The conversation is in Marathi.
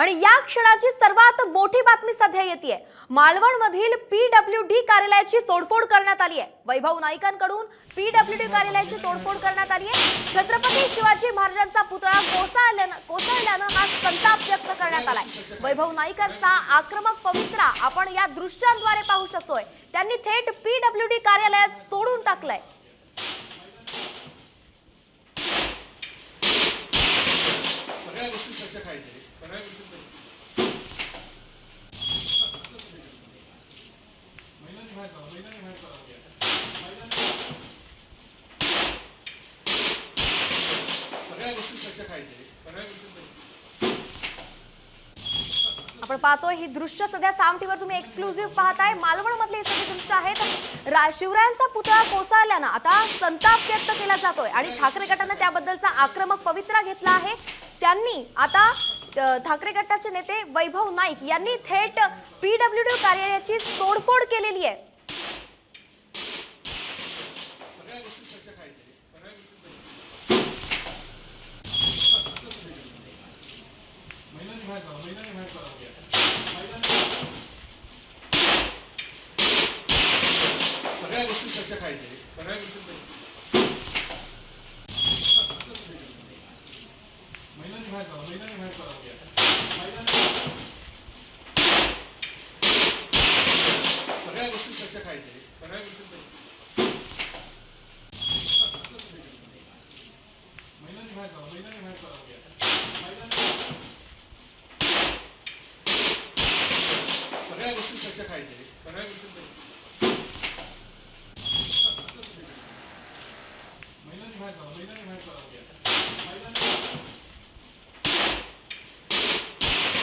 आणि या क्षणाची सर्वात मोठी बातमी सध्या येते मालवण मधील पीडब्ल्यू डी कार्यालयाची तोडफोड करण्यात आली आहे वैभव नाईकांकडून पीडब्ल्यू डी कार्यालयाची तोडफोड करण्यात आली आहे छत्रपती शिवाजी महाराजांचा पुतळा कोसळल्यानं कोसळल्यानं हा संताप व्यक्त करण्यात आलाय. वैभव नाईकांचा आक्रमक पवित्रा आपण या दृश्यांद्वारे पाहू शकतोय. त्यांनी थेट पीडब्ल्यू डी कार्यालयात तोडून टाकलंय. सगळ्या गोष्टी स्वच्छ खायचे सगळ्या गोष्टी स्वच्छ- महिलांनी बाहेर जावं, महिलांनी बाहेर जावं. महिलांनी- सगळ्या गोष्टी स्वच्छ खायचे सगळ्या गोष्टी स्वच्छ- आपण पाहतोय ही दृश्य सध्या साम टीव्हीवर तुम्ही एक्सक्लुझिव्ह पाहताय. मालवण मधले हे सगळे दृश्य आहेत. रा- शिवरायांचा पुतळा कोसळल्यानं आता संताप व्यक्त केला जातोय आणि ठाकरे गटानं त्याबद्दलचा आक्रमक पवित्रा घेतला आहे. त्यांनी आता ठाकरे गटाचे नेते वैभव नाईक यांनी थेट पीडब्ल्यू डी कार्यालयाची तोडफोड केलेली आहे सगळ्या गोष्टी स्वच्छ खायचे सगळ्या गोष्टी स्वच्छ- महिलांनी बाहेर जावं, महिलांनी बाहेर जावं. महिलांनी- सगळ्या गोष्टी स्वच्छ खायचे सगळ्या गोष्टी स्वच्छ- महिलांनी बाहेर जावं, महिलांनी बाहेर जावं. काहीतरी सगळ्या गोष्टी महिलांनी बाहेर पडा महिलांनी